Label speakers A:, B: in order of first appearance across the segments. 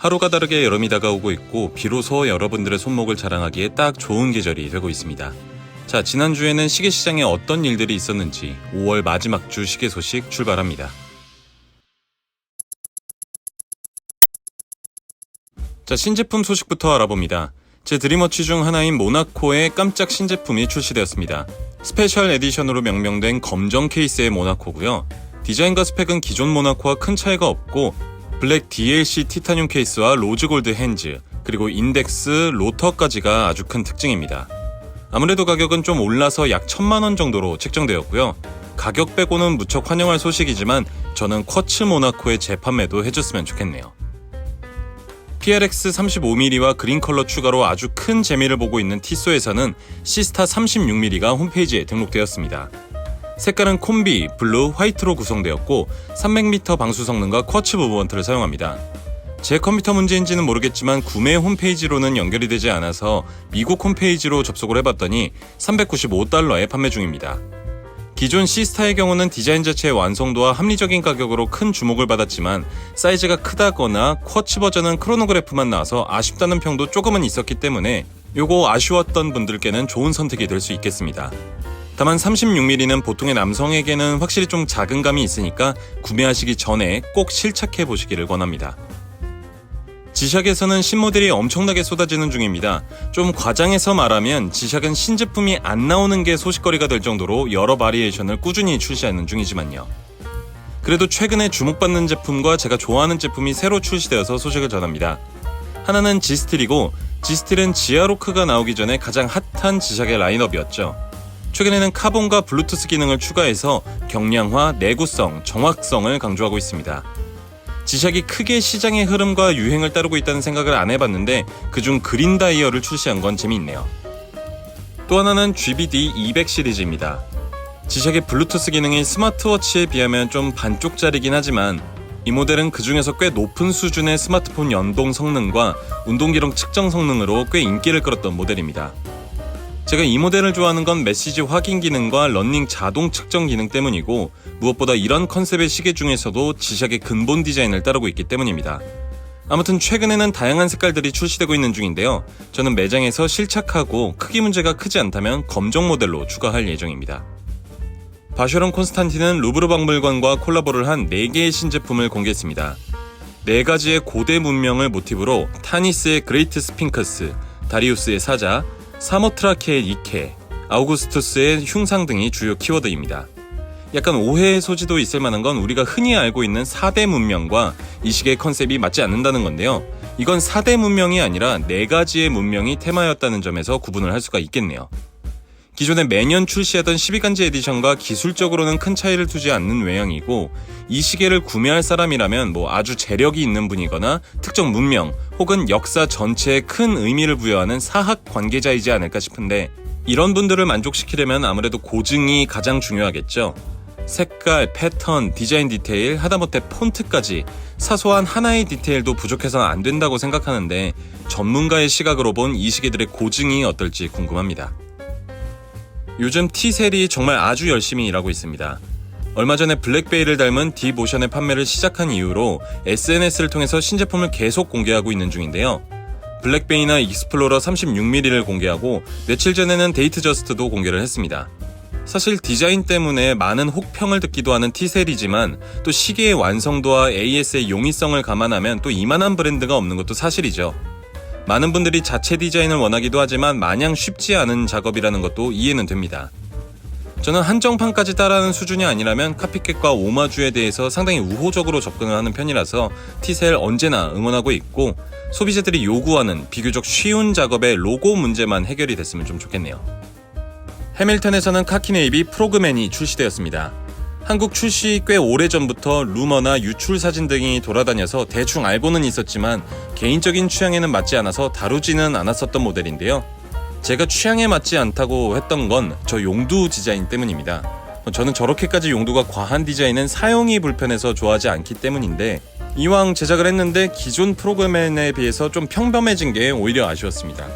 A: 하루가 다르게 여름이 다가오고 있고 비로소 여러분들의 손목을 자랑하기에 딱 좋은 계절이 되고 있습니다. 자, 지난주에는 시계 시장에 어떤 일들이 있었는지 5월 마지막 주 시계 소식 출발합니다. 자, 신제품 소식부터 알아봅니다. 제 드림워치 중 하나인 모나코의 깜짝 신제품이 출시되었습니다. 스페셜 에디션으로 명명된 검정 케이스의 모나코고요. 디자인과 스펙은 기존 모나코와 큰 차이가 없고 블랙 DLC 티타늄 케이스와 로즈 골드 핸즈, 그리고 인덱스, 로터까지가 아주 큰 특징입니다. 아무래도 가격은 좀 올라서 약 천만 원 정도로 책정되었고요. 가격 빼고는 무척 환영할 소식이지만 저는 쿼츠 모나코의 재판매도 해줬으면 좋겠네요. PRX 35mm와 그린 컬러 추가로 아주 큰 재미를 보고 있는 티소에서는 시스타 36mm가 홈페이지에 등록되었습니다. 색깔은 콤비, 블루, 화이트로 구성되었고 300m 방수 성능과 쿼츠 무브먼트를 사용합니다. 제 컴퓨터 문제인지는 모르겠지만 구매 홈페이지로는 연결이 되지 않아서 미국 홈페이지로 접속을 해봤더니 395달러에 판매 중입니다. 기존 시스타의 경우는 디자인 자체의 완성도와 합리적인 가격으로 큰 주목을 받았지만 사이즈가 크다거나 쿼츠 버전은 크로노그래프만 나와서 아쉽다는 평도 조금은 있었기 때문에 요거 아쉬웠던 분들께는 좋은 선택이 될 수 있겠습니다. 다만 36mm는 보통의 남성에게는 확실히 좀 작은 감이 있으니까 구매하시기 전에 꼭 실착해 보시기를 권합니다. 지샥에서는 신모델이 엄청나게 쏟아지는 중입니다. 좀 과장해서 말하면 지샥은 신제품이 안 나오는 게 소식거리가 될 정도로 여러 바리에이션을 꾸준히 출시하는 중이지만요. 그래도 최근에 주목받는 제품과 제가 좋아하는 제품이 새로 출시되어서 소식을 전합니다. 하나는 지스틸이고 지스틸은 지아로크가 나오기 전에 가장 핫한 지샥의 라인업이었죠. 최근에는 카본과 블루투스 기능을 추가해서 경량화, 내구성, 정확성을 강조하고 있습니다. 지샥이 크게 시장의 흐름과 유행을 따르고 있다는 생각을 안 해봤는데 그중 그린 다이얼을 출시한 건 재미있네요. 또 하나는 GBD 200 시리즈입니다. 지샥의 블루투스 기능이 스마트워치에 비하면 좀 반쪽짜리긴 하지만 이 모델은 그 중에서 꽤 높은 수준의 스마트폰 연동 성능과 운동기록 측정 성능으로 꽤 인기를 끌었던 모델입니다. 제가 이 모델을 좋아하는 건 메시지 확인 기능과 런닝 자동 측정 기능 때문이고 무엇보다 이런 컨셉의 시계 중에서도 지샥의 근본 디자인을 따르고 있기 때문입니다. 아무튼 최근에는 다양한 색깔들이 출시되고 있는 중인데요. 저는 매장에서 실착하고 크기 문제가 크지 않다면 검정 모델로 추가할 예정입니다. 바쉐론 콘스탄틴은 루브르 박물관과 콜라보를 한 4개의 신제품을 공개했습니다. 4가지의 고대 문명을 모티브로 타니스의 그레이트 스핑크스, 다리우스의 사자, 사모트라케의 니케, 아우구스투스의 흉상 등이 주요 키워드입니다. 약간 오해의 소지도 있을 만한 건 우리가 흔히 알고 있는 4대 문명과 이 시계의 컨셉이 맞지 않는다는 건데요. 이건 4대 문명이 아니라 4가지의 문명이 테마였다는 점에서 구분을 할 수가 있겠네요. 기존에 매년 출시하던 12간지 에디션과 기술적으로는 큰 차이를 두지 않는 외형이고 이 시계를 구매할 사람이라면 뭐 아주 재력이 있는 분이거나 특정 문명 혹은 역사 전체에 큰 의미를 부여하는 사학 관계자이지 않을까 싶은데 이런 분들을 만족시키려면 아무래도 고증이 가장 중요하겠죠. 색깔, 패턴, 디자인 디테일, 하다못해 폰트까지 사소한 하나의 디테일도 부족해서는 안 된다고 생각하는데 전문가의 시각으로 본 이 시계들의 고증이 어떨지 궁금합니다. 요즘 T셀이 정말 아주 열심히 일하고 있습니다. 얼마 전에 블랙베이를 닮은 디모션의 판매를 시작한 이후로 SNS를 통해서 신제품을 계속 공개하고 있는 중인데요. 블랙베이나 익스플로러 36mm를 공개하고 며칠 전에는 데이트 저스트도 공개를 했습니다. 사실 디자인 때문에 많은 혹평을 듣기도 하는 T셀이지만 또 시계의 완성도와 AS의 용이성을 감안하면 또 이만한 브랜드가 없는 것도 사실이죠. 많은 분들이 자체 디자인을 원하기도 하지만 마냥 쉽지 않은 작업이라는 것도 이해는 됩니다. 저는 한정판까지 따라하는 수준이 아니라면 카피캣과 오마주에 대해서 상당히 우호적으로 접근을 하는 편이라서 티셀 언제나 응원하고 있고 소비자들이 요구하는 비교적 쉬운 작업의 로고 문제만 해결이 됐으면 좀 좋겠네요. 해밀턴에서는 카키네이비 프로그맨이 출시되었습니다. 한국 출시 꽤 오래전부터 루머나 유출 사진 등이 돌아다녀서 대충 알고는 있었지만 개인적인 취향에는 맞지 않아서 다루지는 않았었던 모델인데요. 제가 취향에 맞지 않다고 했던 건 저 용두 디자인 때문입니다. 저는 저렇게까지 용두가 과한 디자인은 사용이 불편해서 좋아하지 않기 때문인데 이왕 제작을 했는데 기존 프로그램에 비해서 좀 평범해진 게 오히려 아쉬웠습니다.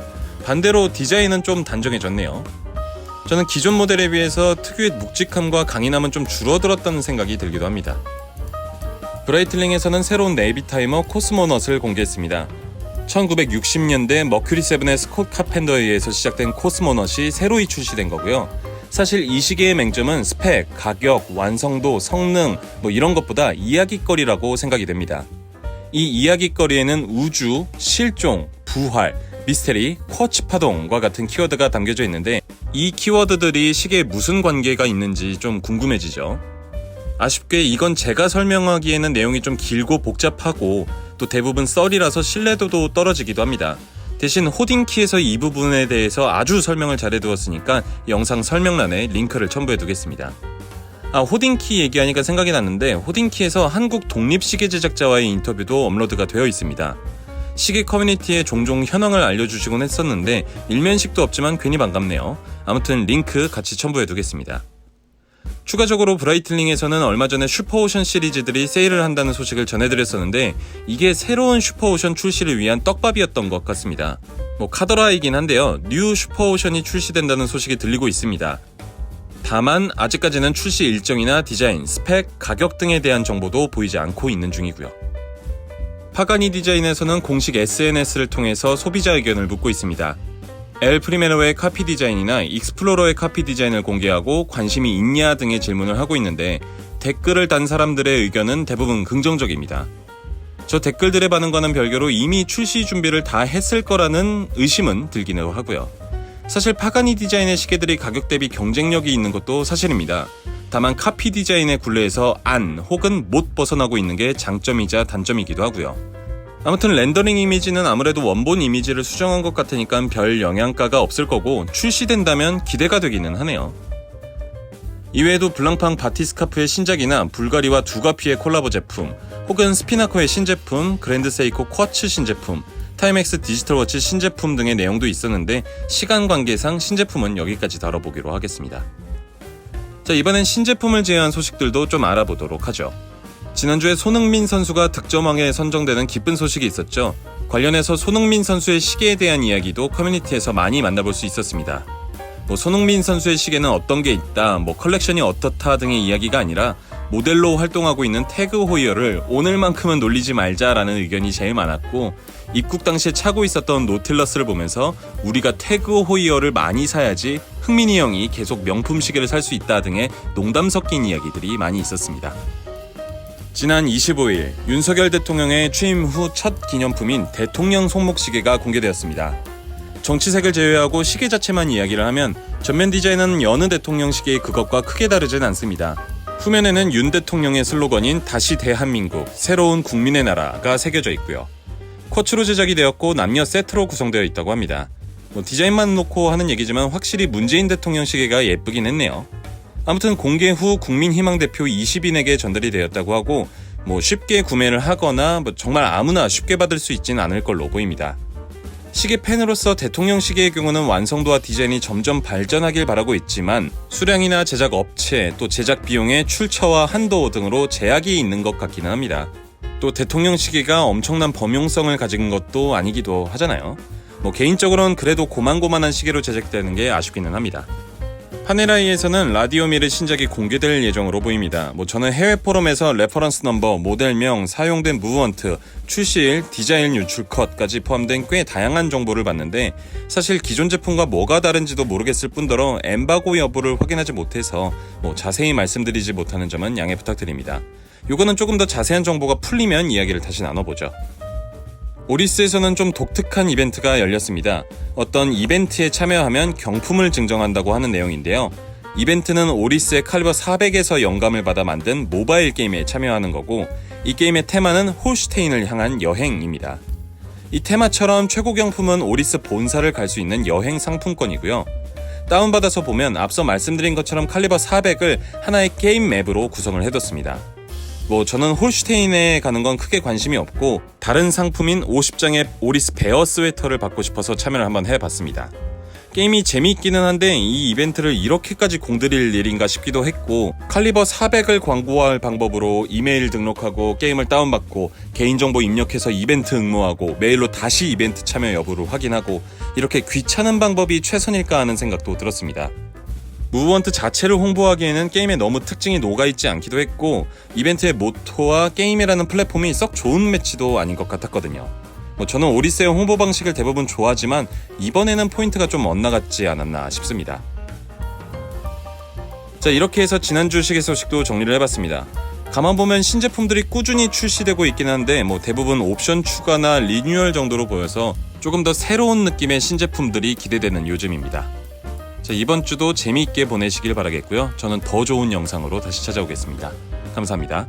A: 반대로 디자인은 좀 단정해졌네요. 저는 기존 모델에 비해서 특유의 묵직함과 강인함은 좀 줄어들었다는 생각이 들기도 합니다. 브라이틀링에서는 새로운 네이비 타이머 코스모넛을 공개했습니다. 1960년대 머큐리 세븐의 스콧 카펜더에 의해서 시작된 코스모넛이 새로이 출시된 거고요. 사실 이 시기의 맹점은 스펙, 가격, 완성도, 성능 뭐 이런 것보다 이야기거리라고 생각이 됩니다. 이 이야기거리에는 우주, 실종, 부활, 미스테리, 쿼츠 파동과 같은 키워드가 담겨져 있는데 이 키워드들이 시계에 무슨 관계가 있는지 좀 궁금해지죠. 아쉽게 이건 제가 설명하기에는 내용이 좀 길고 복잡하고 또 대부분 썰이라서 신뢰도도 떨어지기도 합니다. 대신 호딩키에서 이 부분에 대해서 아주 설명을 잘해두었으니까 영상 설명란에 링크를 첨부해 두겠습니다. 아, 호딩키 얘기하니까 생각이 났는데 호딩키에서 한국 독립시계 제작자와의 인터뷰도 업로드가 되어 있습니다. 시계 커뮤니티에 종종 현황을 알려주시곤 했었는데 일면식도 없지만 괜히 반갑네요. 아무튼 링크 같이 첨부해 두겠습니다. 추가적으로 브라이틀링에서는 얼마 전에 슈퍼오션 시리즈들이 세일을 한다는 소식을 전해드렸었는데 이게 새로운 슈퍼오션 출시를 위한 떡밥이었던 것 같습니다. 뭐 카더라이긴 한데요. 뉴 슈퍼오션이 출시된다는 소식이 들리고 있습니다. 다만 아직까지는 출시 일정이나 디자인, 스펙, 가격 등에 대한 정보도 보이지 않고 있는 중이고요. 파가니 디자인에서는 공식 SNS를 통해서 소비자 의견을 묻고 있습니다. 엘 프리메로의 카피 디자인이나 익스플로러의 카피 디자인을 공개하고 관심이 있냐 등의 질문을 하고 있는데 댓글을 단 사람들의 의견은 대부분 긍정적입니다. 저 댓글들의 반응과는 별개로 이미 출시 준비를 다 했을 거라는 의심은 들기는 하고요. 사실 파가니 디자인의 시계들이 가격 대비 경쟁력이 있는 것도 사실입니다. 다만 카피 디자인의 굴레에서 안 혹은 못 벗어나고 있는 게 장점이자 단점이기도 하고요. 아무튼 렌더링 이미지는 아무래도 원본 이미지를 수정한 것 같으니까 별 영향가가 없을 거고 출시된다면 기대가 되기는 하네요. 이외에도 블랑팡 바티스카프의 신작이나 불가리와 두가피의 콜라보 제품, 혹은 스피나코의 신제품, 그랜드 세이코 쿼츠 신제품, 타임엑스 디지털 워치 신제품 등의 내용도 있었는데 시간 관계상 신제품은 여기까지 다뤄보기로 하겠습니다. 자, 이번엔 신제품을 제외한 소식들도 좀 알아보도록 하죠. 지난주에 손흥민 선수가 득점왕에 선정되는 기쁜 소식이 있었죠. 관련해서 손흥민 선수의 시계에 대한 이야기도 커뮤니티에서 많이 만나볼 수 있었습니다. 뭐 손흥민 선수의 시계는 어떤 게 있다, 뭐 컬렉션이 어떻다 등의 이야기가 아니라 모델로 활동하고 있는 태그 호이어를 오늘만큼은 놀리지 말자라는 의견이 제일 많았고 입국 당시에 차고 있었던 노틸러스를 보면서 우리가 태그 호이어를 많이 사야지 흥민이 형이 계속 명품 시계를 살 수 있다 등의 농담 섞인 이야기들이 많이 있었습니다. 지난 25일 윤석열 대통령의 취임 후 첫 기념품인 대통령 손목 시계가 공개되었습니다. 정치색을 제외하고 시계 자체만 이야기를 하면 전면 디자인은 여느 대통령 시계의 그것과 크게 다르진 않습니다. 후면에는 윤 대통령의 슬로건인 다시 대한민국, 새로운 국민의 나라가 새겨져 있고요. 쿼츠로 제작이 되었고 남녀 세트로 구성되어 있다고 합니다. 뭐 디자인만 놓고 하는 얘기지만 확실히 문재인 대통령 시계가 예쁘긴 했네요. 아무튼 공개 후 국민희망 대표 20인에게 전달이 되었다고 하고 뭐 쉽게 구매를 하거나 뭐 정말 아무나 쉽게 받을 수 있진 않을 걸로 보입니다. 시계 팬으로서 대통령 시계의 경우는 완성도와 디자인이 점점 발전하길 바라고 있지만 수량이나 제작 업체 또 제작 비용의 출처와 한도 등으로 제약이 있는 것 같기는 합니다. 또 대통령 시계가 엄청난 범용성을 가진 것도 아니기도 하잖아요. 뭐 개인적으로는 그래도 고만고만한 시계로 제작되는 게 아쉽기는 합니다. 파네라이에서는 라디오미르 신작이 공개될 예정으로 보입니다. 뭐 저는 해외 포럼에서 레퍼런스 넘버, 모델명, 사용된 무브먼트, 출시일, 디자인 유출 컷까지 포함된 꽤 다양한 정보를 봤는데 사실 기존 제품과 뭐가 다른지도 모르겠을 뿐더러 엠바고 여부를 확인하지 못해서 뭐 자세히 말씀드리지 못하는 점은 양해 부탁드립니다. 요거는 조금 더 자세한 정보가 풀리면 이야기를 다시 나눠보죠. 오리스에서는 좀 독특한 이벤트가 열렸습니다. 어떤 이벤트에 참여하면 경품을 증정한다고 하는 내용인데요. 이벤트는 오리스의 칼리버 400에서 영감을 받아 만든 모바일 게임에 참여하는 거고 이 게임의 테마는 홀슈테인을 향한 여행입니다. 이 테마처럼 최고 경품은 오리스 본사를 갈 수 있는 여행 상품권이고요. 다운받아서 보면 앞서 말씀드린 것처럼 칼리버 400을 하나의 게임 맵으로 구성을 해뒀습니다. 뭐 저는 홀슈테인에 가는 건 크게 관심이 없고 다른 상품인 50장의 오리스 베어 스웨터를 받고 싶어서 참여를 한번 해봤습니다. 게임이 재미있기는 한데 이 이벤트를 이렇게까지 공들일 일인가 싶기도 했고 칼리버 400을 광고할 방법으로 이메일 등록하고 게임을 다운받고 개인정보 입력해서 이벤트 응모하고 메일로 다시 이벤트 참여 여부를 확인하고 이렇게 귀찮은 방법이 최선일까 하는 생각도 들었습니다. 무브먼트 자체를 홍보하기에는 게임에 너무 특징이 녹아있지 않기도 했고 이벤트의 모토와 게임이라는 플랫폼이 썩 좋은 매치도 아닌 것 같았거든요. 뭐 저는 오리스의 홍보 방식을 대부분 좋아하지만 이번에는 포인트가 좀 엇나갔지 않았나 싶습니다. 자 이렇게 해서 지난주 시계 소식도 정리를 해봤습니다. 가만 보면 신제품들이 꾸준히 출시되고 있긴 한데 뭐 대부분 옵션 추가나 리뉴얼 정도로 보여서 조금 더 새로운 느낌의 신제품들이 기대되는 요즘입니다. 자, 이번 주도 재미있게 보내시길 바라겠고요. 저는 더 좋은 영상으로 다시 찾아오겠습니다. 감사합니다.